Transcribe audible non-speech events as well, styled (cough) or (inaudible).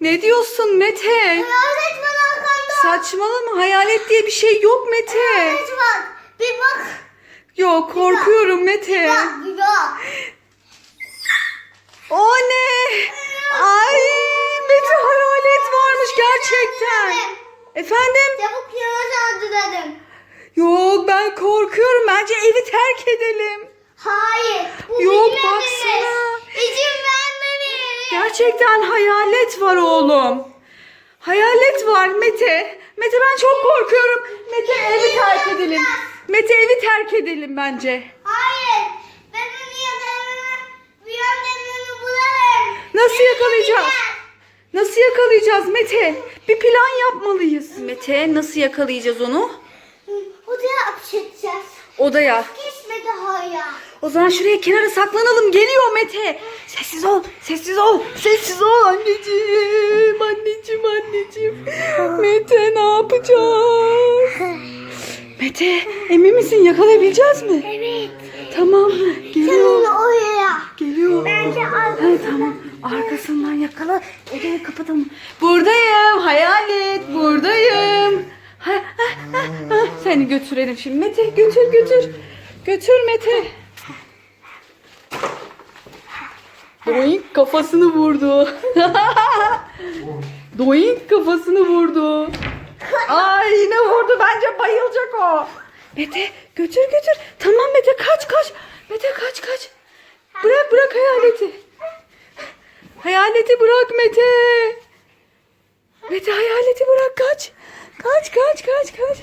Ne diyorsun Mete? Hayalet var arkanda. Saçmalama hayalet diye bir şey yok Mete. Hayalet var. Bir bak. Yok korkuyorum Mete. Bak bir bak. O ne? Ay Mete hayalet varmış gerçekten. Efendim? Çabuk saldı dedim. Yok ben korkuyorum. Bence evi terk edelim. Hayır. Gerçekten hayalet var oğlum. Hayalet var Mete. Mete ben çok korkuyorum. Mete evi terk edelim. Mete evi terk edelim bence. Hayır. Ben onu yakalamam. Bir yöntemini bularım. Nasıl yakalayacağız? Nasıl yakalayacağız Mete? Bir plan yapmalıyız. Mete nasıl yakalayacağız onu? O da yapacağız. Odaya. Kesme daha ya. O zaman şuraya kenara saklanalım. Geliyor Mete. Sessiz ol. Sessiz ol. Sessiz ol anneciğim. Anneciğim anneciğim. Mete ne yapacağız? Mete emin misin yakalayabileceğiz mi? Evet. Tamam. Geliyor. onu oraya. Geliyor. Bence Ha, arkasından. tamam. Arkasından yakala. Odayı kapatalım. Buradayım. Hayalet. Buradayım. Ha, ha, ha, ha. Seni götürelim şimdi. Mete götür götür. Götür Mete. Doink kafasını vurdu. (laughs) Doink kafasını vurdu. Ay yine vurdu. Bence bayılacak o. Mete götür götür. Tamam Mete kaç kaç. Mete kaç kaç. Bırak bırak hayaleti. Hayaleti bırak Mete. Mete hayaleti bırak kaç. Kaç kaç kaç kaç.